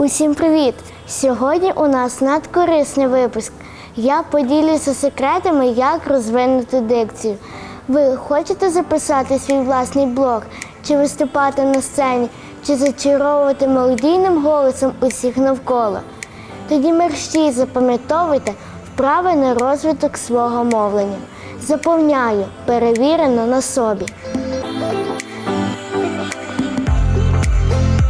Усім привіт! Сьогодні у нас надкорисний випуск. Я поділюся секретами, як розвинути дикцію. Ви хочете записати свій власний блог, чи виступати на сцені, чи зачаровувати мелодійним голосом усіх навколо? Тоді мерщій запам'ятовуйте вправи на розвиток свого мовлення. Заповняю, перевірено на собі.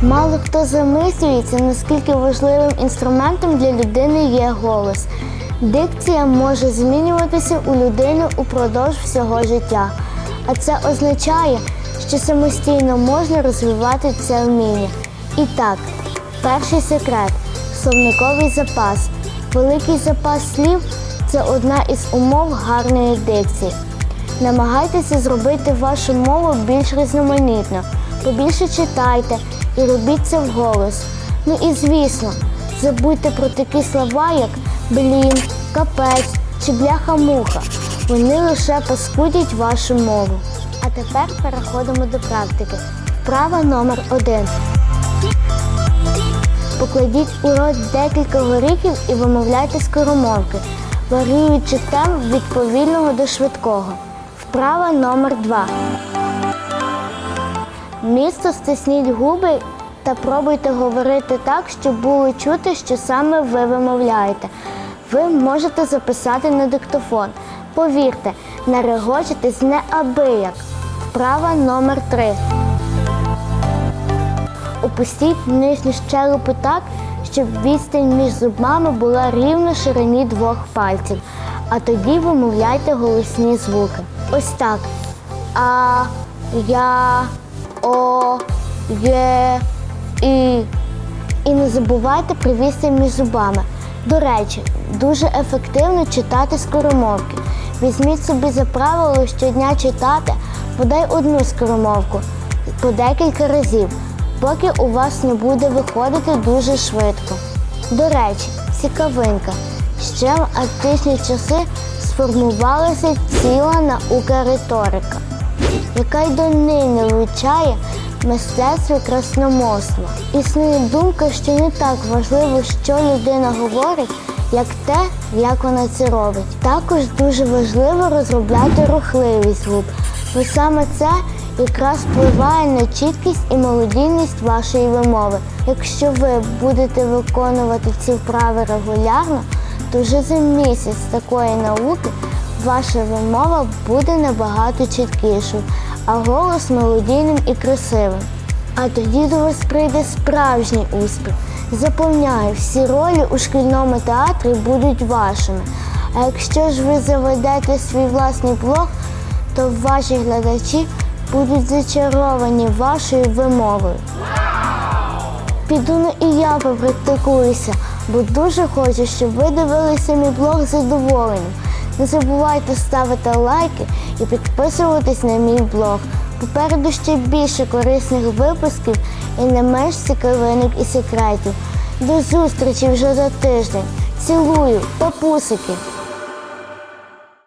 Мало хто замислюється, наскільки важливим інструментом для людини є голос. Дикція може змінюватися у людини упродовж всього життя, а це означає, що самостійно можна розвивати це вміння. І так, перший секрет словниковий запас. Великий запас слів це одна із умов гарної дикції. Намагайтеся зробити вашу мову більш різноманітно. Побільше читайте і робіть це вголос. Ну і звісно, забудьте про такі слова, як блін, капець чи бляха-муха. Вони лише паскудять вашу мову. А тепер переходимо до практики. Вправа номер один. Покладіть у рот декілька горіхів і вимовляйте скоромовки, варіюючи темп від повільного до швидкого. Вправа номер два. Місто стисніть губи та пробуйте говорити так, щоб було чути, що саме ви вимовляєте. Ви можете записати на диктофон. Повірте, нарегочитесь неабияк. Вправа номер три. Опустіть нижню щелепу так, щоб відстань між зубами була рівно ширині двох пальців. А тоді вимовляйте голосні звуки. Ось так. А, я, о, є, і. І не забувайте про відстань між зубами. До речі, дуже ефективно читати скоромовки. Візьміть собі за правило щодня читати бодай одну скоромовку по декілька разів, поки у вас не буде виходити дуже швидко. До речі, цікавинка. Ще в античні часи сформувалася ціла наука риторика, яка й донині вивчає мистецтво красномовства. Існує думка, що не так важливо, що людина говорить, як те, як вона це робить. Також дуже важливо розробляти рухливість губ, бо саме це якраз впливає на чіткість і мелодійність вашої вимови. Якщо ви будете виконувати ці вправи регулярно, то вже за місяць такої науки ваша вимова буде набагато чіткішою, а голос мелодійним і красивим. А тоді до вас прийде справжній успіх. Запевняю, всі ролі у шкільному театрі будуть вашими. А якщо ж ви заведете свій власний блог, то ваші глядачі будуть зачаровані вашою вимовою. Піду ну і я попрактикуюся, бо дуже хочу, щоб ви дивилися мій блог задоволенням. Не забувайте ставити лайки і підписуватись на мій блог. Попереду ще більше корисних випусків і не менш цікавинок і секретів. До зустрічі вже за тиждень. Цілую, папусики!